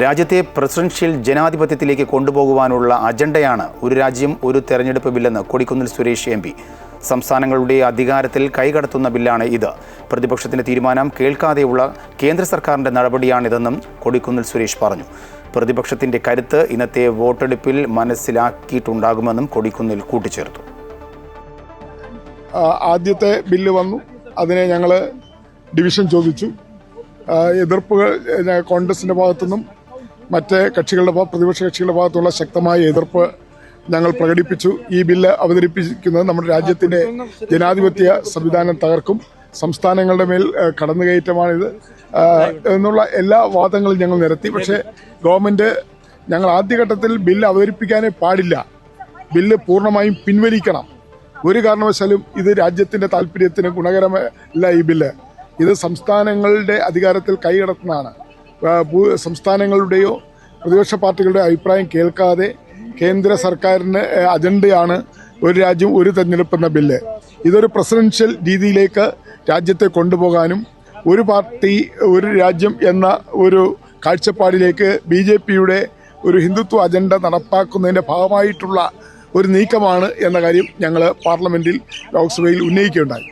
രാജ്യത്തെ പ്രസിഡൻഷ്യൽ ജനാധിപത്യത്തിലേക്ക് കൊണ്ടുപോകുവാനുള്ള അജണ്ടയാണ് ഒരു രാജ്യം ഒരു തെരഞ്ഞെടുപ്പ് ബില്ലെന്ന് കൊടിക്കുന്നിൽ സുരേഷ് എം സംസ്ഥാനങ്ങളുടെ അധികാരത്തിൽ കൈകടത്തുന്ന ബില്ലാണ് ഇത്. പ്രതിപക്ഷത്തിന്റെ തീരുമാനം കേൾക്കാതെയുള്ള കേന്ദ്ര സർക്കാരിന്റെ നടപടിയാണിതെന്നും കൊടിക്കുന്നിൽ സുരേഷ് പറഞ്ഞു. പ്രതിപക്ഷത്തിന്റെ കരുത്ത് ഇന്നത്തെ വോട്ടെടുപ്പിൽ മനസ്സിലാക്കിയിട്ടുണ്ടാകുമെന്നും കൊടിക്കുന്നിൽ കൂട്ടിച്ചേർത്തു. ആദ്യത്തെ ബില്ല് വന്നു. അതിനെ ഞങ്ങൾ ഡിവിഷൻ ചോദിച്ചു. എതിർപ്പുകൾ കോൺഗ്രസിന്റെ ഭാഗത്തുനിന്നും മറ്റ് കക്ഷികളുടെ പ്രതിപക്ഷ കക്ഷികളുടെ ഭാഗത്തുള്ള ശക്തമായ എതിർപ്പ് ഞങ്ങൾ പ്രകടിപ്പിച്ചു. ഈ ബില്ല് അവതരിപ്പിക്കുന്നത് നമ്മുടെ രാജ്യത്തിന്റെ ജനാധിപത്യ സംവിധാനം തകർക്കും. സംസ്ഥാനങ്ങളുടെ മേൽ കടന്നുകയറ്റമാണിത്. എന്നുള്ള എല്ലാ വാദങ്ങളും ഞങ്ങൾ നിരത്തി. പക്ഷേ ഗവൺമെന്റ് ഞങ്ങൾ ആദ്യഘട്ടത്തിൽ ബില്ല് അവതരിപ്പിക്കാനേ പാടില്ല. ബില്ല് പൂർണമായും പിൻവലിക്കണം. ഒരു കാരണവശാലും ഇത് രാജ്യത്തിന്റെ താല്പര്യത്തിന് ഗുണകരമല്ല ഈ ബില്ല്. ഇത് സംസ്ഥാനങ്ങളുടെ അധികാരത്തിൽ കൈകടത്തുന്നതാണ് സംസ്ഥാനങ്ങളുടെയോ പ്രതിപക്ഷ പാർട്ടികളുടെ അഭിപ്രായം കേൾക്കാതെ കേന്ദ്ര സർക്കാരിന്റെ അജണ്ടയാണ് ഒരു രാജ്യം ഒരു തെരഞ്ഞെടുപ്പ് എന്ന ബില്ല്. ഇതൊരു പ്രസിഡൻഷ്യൽ രീതിയിലേക്ക് രാജ്യത്തെ കൊണ്ടുപോകാനും ഒരു പാർട്ടി ഒരു രാജ്യം എന്ന ഒരു കാഴ്ചപ്പാടിലേക്ക് ബി ജെ പിയുടെ ഒരു ഹിന്ദുത്വ അജണ്ട നടപ്പാക്കുന്നതിന്റെ ഭാഗമായിട്ടുള്ള ഒരു നീക്കമാണ് എന്ന കാര്യം ഞങ്ങൾ പാർലമെന്റിൽ ലോക്സഭയിൽ ഉന്നയിക്കുകയുണ്ടായി.